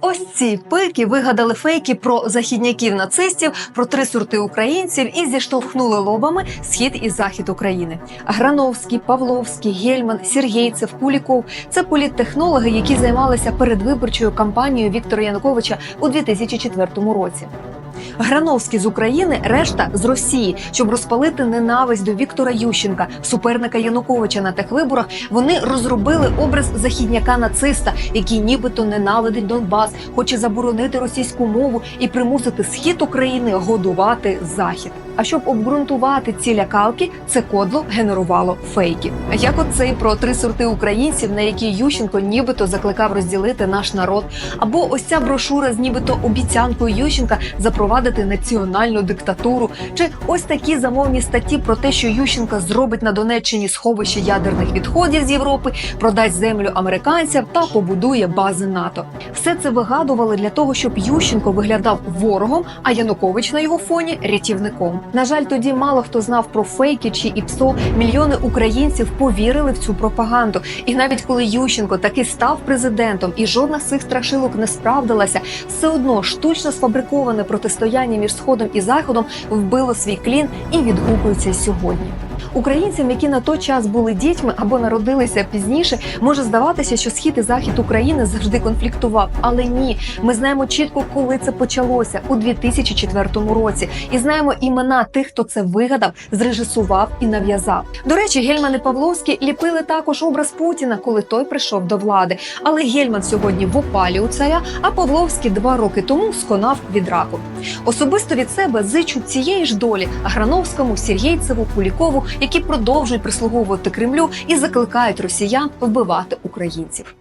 Ось ці пики вигадали фейки про західняків нацистів, про три сорти українців і зіштовхнули лобами схід і захід України. Грановський, Павловський, Гельман, Сергійцев, Куліков це політтехнологи, які займалися передвиборчою кампанією Віктора Януковича у 2004 році. Грановський з України, решта з Росії, щоб розпалити ненависть до Віктора Ющенка, суперника Януковича на тих виборах. Вони розробили образ західняка нациста, який нібито ненавидить Донбас, хоче заборонити російську мову і примусити схід України годувати захід. А щоб обґрунтувати ці лякалки, це кодло генерувало фейки. Як от цей про три сорти українців, на які Ющенко нібито закликав розділити наш народ, або ось ця брошура з нібито обіцянкою Ющенка запровадити національну диктатуру, чи ось такі замовні статті про те, що Ющенка зробить на Донеччині сховище ядерних відходів з Європи, продасть землю американцям та побудує бази НАТО. Все це вигадували для того, щоб Ющенко виглядав ворогом, а Янукович на його фоні рятівником. На жаль, тоді мало хто знав про фейки чи ІПСО. Мільйони українців повірили в цю пропаганду. І навіть коли Ющенко таки став президентом, і жодна з цих страшилок не справдилася, все одно штучно сфабриковане протистояння між сходом і заходом вбило свій клін і відгукується сьогодні. Українцям, які на той час були дітьми або народилися пізніше, може здаватися, що схід і захід України завжди конфліктував. Але ні, ми знаємо чітко, коли це почалося у 2004 році, і знаємо імена тих, хто це вигадав, зрежисував і нав'язав. До речі, Гельман і Павловський ліпили також образ Путіна, коли той прийшов до влади. Але Гельман сьогодні в опалі у царя, а Павловський два роки тому сконав від раку. Особисто від себе зичу цієї ж долі Аграновському, Сергійцеву, Кулікову, які продовжують прислуговувати Кремлю і закликають росіян вбивати українців.